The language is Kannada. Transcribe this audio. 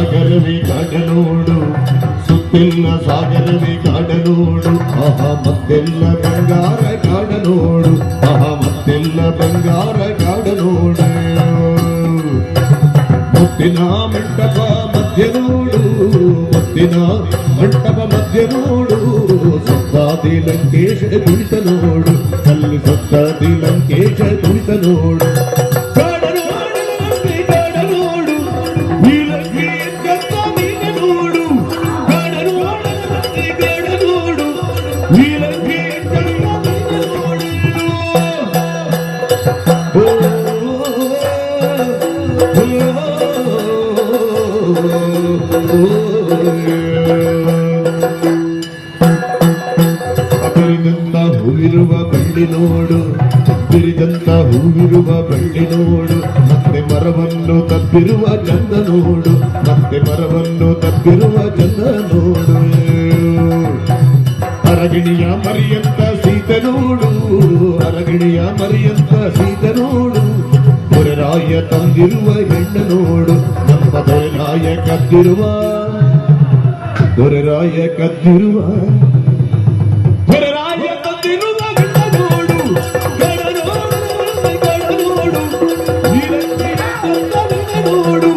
ಸಾಗರವೇ ಕಾಡನೋಡು ಸುತ್ತಿಲ್ಲ ಸಾಗರವೇ ಕಾಡನೋಡು ಆಹ, ಮತ್ತೆಲ್ಲ ಬಂಗಾರ ಕಾಡನೋಡು ಆಹ, ಮತ್ತೆಲ್ಲ ಬಂಗಾರ ಕಾಡನೋಡು ಮುತ್ತಿನ ಮಂಟಪ ಮಧ್ಯ ನೋಡು, ಮುತ್ತಿನ ಮಂಟಪ ಮಧ್ಯ ನೋಡು. ಸತ್ತಾದಿ ಲಂಕೇಶ ಕುಳಿತ ನೋಡು ಅಲ್ಲಿ ಸತ್ತಾದಿ ಲಂಕೇಶ ಕುಳಿತ ನೋಡು. ಹೂವಿರುವ ಬಳ್ಳಿ ನೋಡು, ಬಿರಿದಂತ ಹೂವಿರುವ ಬಳ್ಳಿ ನೋಡು, ಮತ್ತೆ ಮರವನ್ನು ತಪ್ಪಿರುವ ಚಂದ ನೋಡು, ಮತ್ತೆ ಮರವನ್ನು ತಪ್ಪಿರುವ ಚಂದ ನೋಡು. అరగిణియ మరియంత సీతనోడు అరగిణిಯ మరియಂತ ಸೀತನೋಡು ಕೊರರಾಯ ತಂದಿರುವ ಹೆಣ್ಣನೋಡು ನಮ್ಮ ದೊರೆರಾಯ ಕದ್ದಿರುವ ದೊರೆರಾಯ ಕದ್ದಿರುವ ದೊರೆರಾಯ ತಂದಿರುವ ನೋಡು